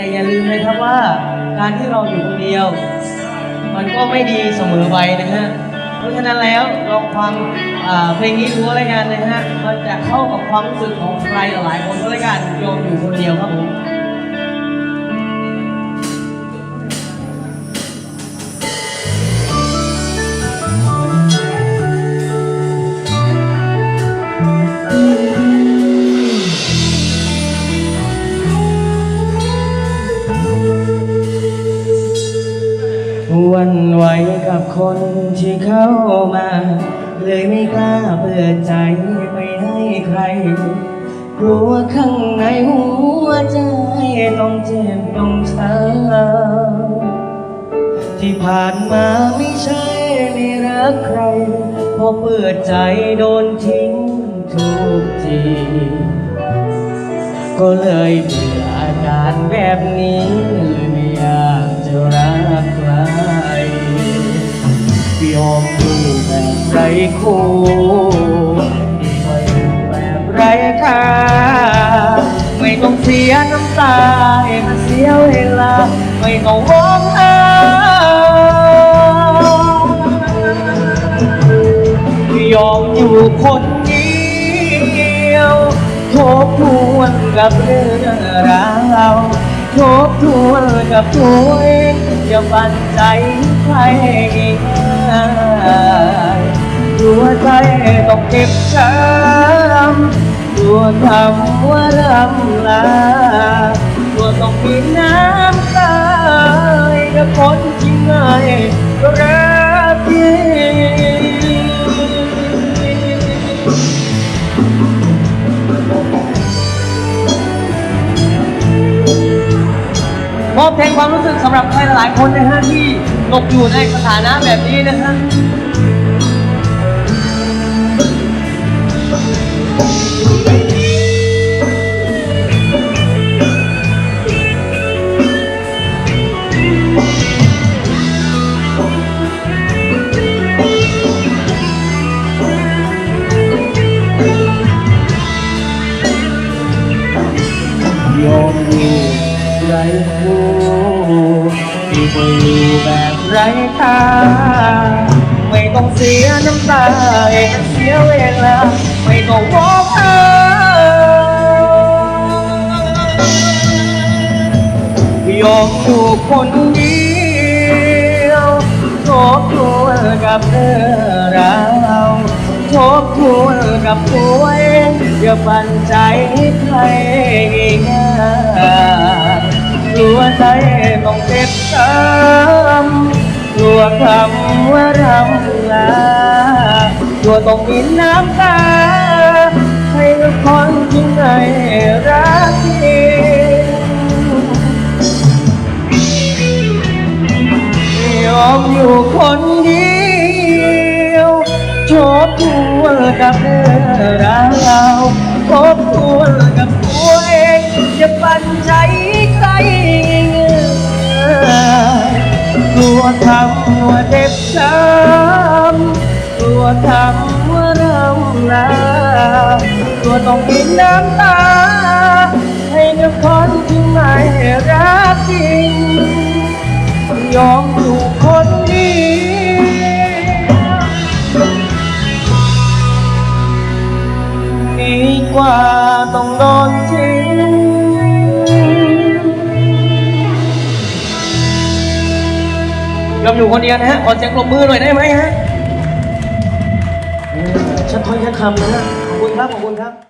แต่อย่าลืมนะครับว่าการที่เราอยู่คนเดียว มันก็ไม่ดีเสมอไปนะฮะเพราะฉะนั้นแล้วลองฟังเพลงนี้ดูแล้วกันนะฮะมันจะเข้ากับความรู้สึกของใครหลายๆคนก็แล้วกันโยมอยู่คนเดียวครับผม วันไหวกับคนที่เข้ามา เลยไม่กล้าเปิดใจไปให้ใครกลัวข้างในหัวใจต้องเจ็บต้องช้ำที่ผ่านมาไม่ใช่ไม่รักใคร พอเปิดใจโดนทิ้งทุกทีก็เลยเบื่ออาการแบบนี้ มดูแบบไรคู่มอยู่แบบไรค่าไม่ต้องเสียน้ำตาให้มันเสียเวลา ไม่ต้องร้องไห้ยอมอยู่คนเดียวทบทวนกับเรื่องราวทบทวนกับตัวเองอย่าฝันใจใคร ตัวใจต้องเก็บช้ำตัวคำว่ารำลาตัวต้องมีน้ำตาให้กับคนที่ไม่รักจริงมอบเพลงความรู้สึกสำหรับใครหลายคนนะฮะที่ตกอยู่ในสถานะแบบนี้นะฮะ ไรคู่ดีกว่าอยู่แบบไรค่าไม่ต้องเสียน้ำตาให้มันเสียเวลาไม่ต้องร้องไห้ยอมอยู่คนเดียวทบทวนกับเรื่องราวทบทวนกับตัวเองอย่าปั่นใจให้ใครง่าย กลัวใจต้องเจ็บช้ำกลัวคำว่ารำลากลัวต้องมีน้ำตา ให้กับคนที่ไม่รักจริงยอมอยู่คนเดียวทบทวกับเรื่องราวทบทวกับตัวเองจะปันใจ วทำว่าเจ็บช้ำกลัวทำว่ารำลากลัวต้องกินน้ำตา ให้กับคนที่ไม่รักจริง ยอมอยู่คนเดียว ยอมอยู่คนเดียวนะฮะ ขอเสียงปรบมือหน่อยได้ไหมฮะชัดถ้อยชัดคำนะฮะ ขอบคุณครับ ขอบคุณครับ